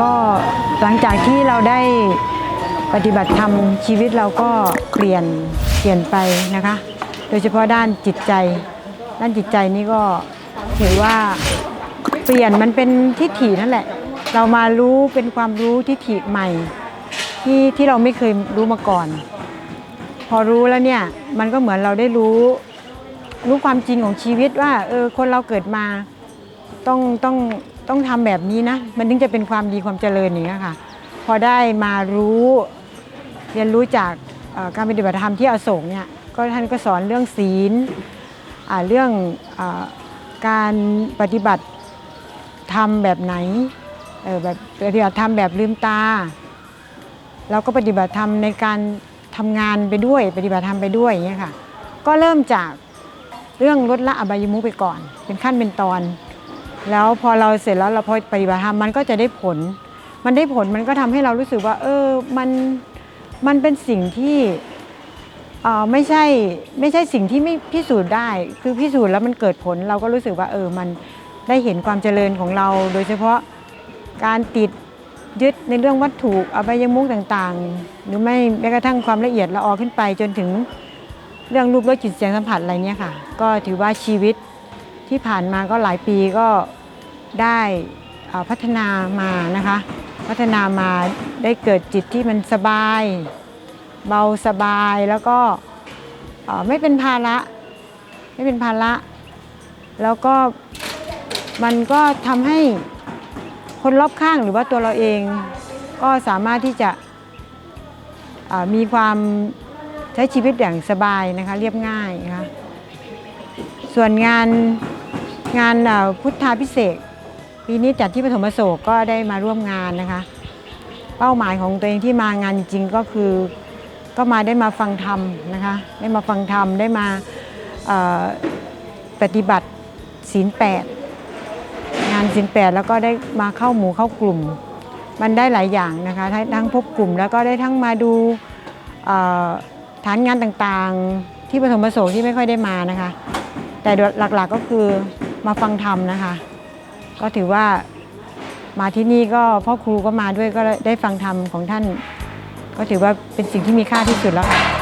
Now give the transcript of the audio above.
ก็หลังจากที่เราได้ปฏิบัติธรรมชีวิตเราก็เปลี่ยนเปลี่ยนไปนะคะ โดยเฉพาะด้านจิตใจ ด้านจิตใจนี่ก็ถือว่าเปลี่ยนมันเป็นทิฏฐินั่นแหละ เรามารู้เป็นความรู้ทิฏฐิใหม่ ที่ที่เราไม่เคยรู้มาก่อน พอรู้แล้วเนี่ยมันก็เหมือนเราได้รู้รู้ความจริงของชีวิตว่าเออคนเราเกิดมา ต้องต้องต้องทำแบบนี้นะ มันถึงจะเป็นความดีความเจริญอย่างนี้ยค่ะ พอได้มารู้เรียนรู้จากเอ่อการปฏิบัติธรรมที่อโศกเนี่ยก็ท่านก็สอนเรื่องศีลอ่าเรื่องอาการปฏิบัติธรรมแบบไหนเออแบบปฏิบัติธรรมแบบลืมตา เราก็ปฏิบัติธรรมในการทำงานไปด้วย ปฏิบัติธรรมไปด้วยอย่างเงี้ยค่ะ ก็เริ่มจากเรื่องลดละอบายมุขไปก่อน เป็นขั้นเป็นตอน แล้วพอเราเสร็จแล้วเราพอปฏิบัติธรรมมันก็จะได้ผล มันได้ผลมันก็ทำให้เรารู้สึกว่า เออมันมันเป็นสิ่งที่เออไม่ใช่ไม่ใช่สิ่งที่ไม่พิสูจน์ได้ คือพิสูจน์แล้วมันเกิดผลเราก็รู้สึกว่าเออมันได้เห็นความเจริญของเรา โดยเฉพาะการติดยึดในเรื่องวัตถุอบายมุขต่างๆ หรือไม่แม้กระทั่งความละเอียดละออขึ้นไป จนถึงเรื่องรูปรสกลิ่นเสียงสัมผัสอะไรเนี่ยค่ะ ก็ถือว่าชีวิตที่ผ่านมาก็หลายปีก็ ได้พัฒนามานะคะ พัฒนามาได้เกิดจิตที่มันสบาย เบาสบายแล้วก็ไม่เป็นภาระไม่เป็นภาระ แล้วก็มันก็ทำให้คนรอบข้างหรือว่าตัวเราเองก็สามารถที่จะมีความใช้ชีวิตอย่างสบายนะคะเรียบง่ายนะคะส่วนงานงานพุทธาพิเศษ ปีนี้จัดที่ปฐมโศกก็ได้มาร่วมงานนะคะ เป้าหมายของตัวเองที่มางานจริงก็คือ ก็มาได้มาฟังธรรมนะคะ ได้มาฟังธรรมได้มาปฏิบัติศีลแปดงานสินแปดแล้วก็ได้มาเข้าหมู่เข้ากลุ่ม มันได้หลายอย่างนะคะทั้งพบกลุ่มแล้วก็ได้ทั้งมาดูฐานงานต่างๆที่ปฐมประสงค์ที่ไม่ค่อยได้มานะคะ แต่หลักๆก็คือมาฟังธรรมนะคะ ก็ถือว่ามาที่นี่ก็พ่อครูก็มาด้วยก็ได้ฟังธรรมของท่าน ก็ถือว่าเป็นสิ่งที่มีค่าที่สุดแล้วค่ะ